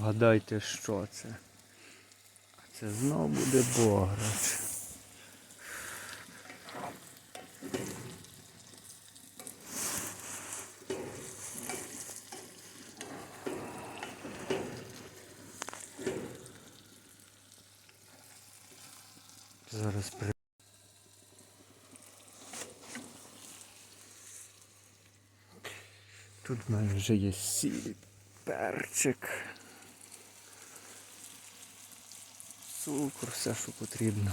Вгадайте, що це. А Це знов буде бограч. Зараз при... Тут в мене вже є сіль, перчик. Цукор, все, що потрібно.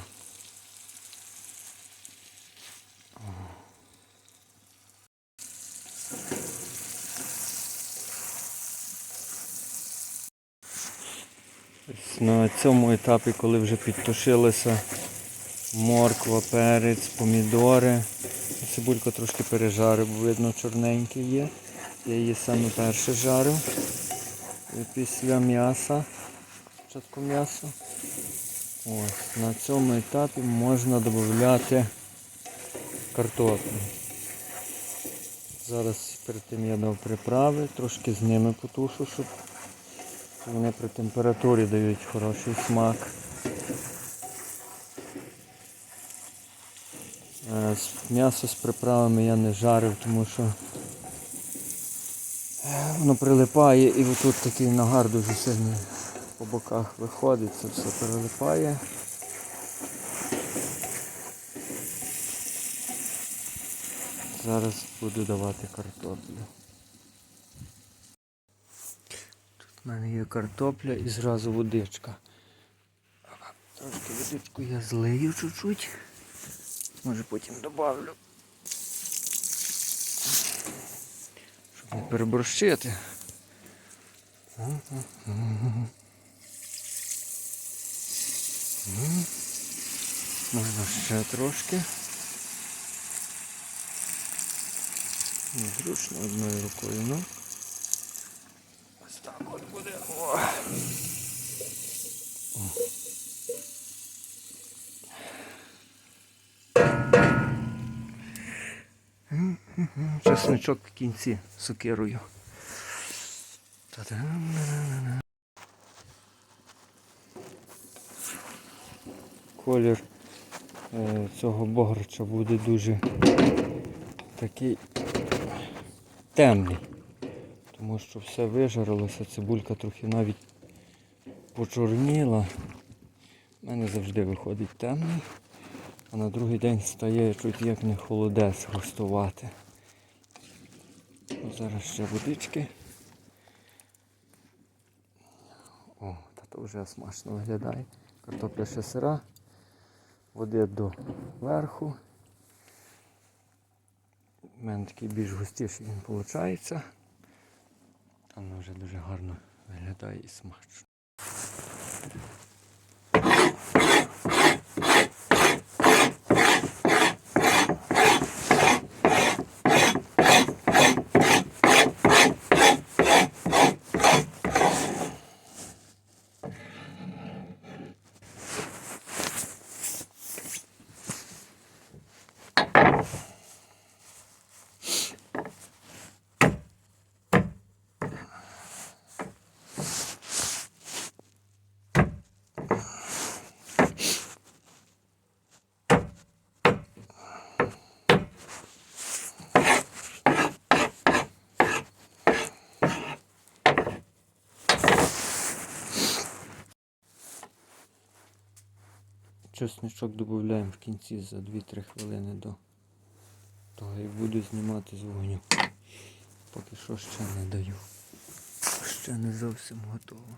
На цьому етапі, коли вже підтушилася морква, перець, помідори. Цибулька трошки пережарив, бо видно чорненький є. Я її саме перше жарив. І після м'яса. Спочатку м'ясо. Ось, на цьому етапі можна додати картоплю. Зараз перед тим я дав приправи, трошки з ними потушу, щоб вони при температурі дають хороший смак. Е, М'ясо з приправами я не жарив, тому що е, воно прилипає і отут такий нагар дуже сильний по боках виходить, це все прилипає. Зараз буду давати картоплю. Тут в мене є картопля і зразу водичка. Трошки водичку я злию чуть-чуть. Може потім добавлю. Щоб не переборщити. Можна ще трошки. Незручно одною рукою, ну. Ось так от буде. О. Чесничок в кінці сокирою. Колір е, цього бограча буде дуже такий темний. Тому що все вижарилося, цибулька трохи навіть почорніла. У мене завжди виходить темний, а на другий день стає чуть як не холодець густувати. Зараз ще водички. О, та то вже смачно виглядає. Картопля ще сира. Води до верху. У мене такий більш густіший він виходить. Воно вже дуже гарно виглядає і смачно. Чесничок додаємо в кінці за 2-3 хвилини до того, як буду знімати з вогню. Поки що ще не даю. Ще не зовсім готово.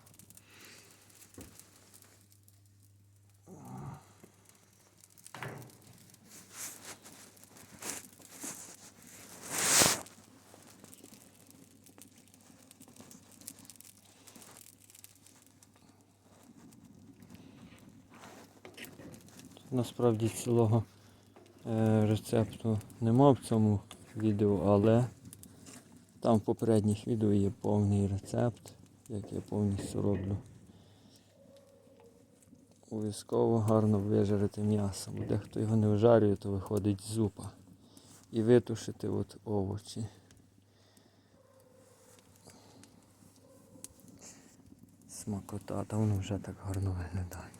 Насправді цілого е, рецепту нема в цьому відео, але там в попередніх відео є повний рецепт, як я повністю роблю. Обов'язково гарно вижарити м'ясо, бо дехто його не вжарює, то виходить зупа. І витушити от овочі. Смакота, та воно вже так гарно виглядає.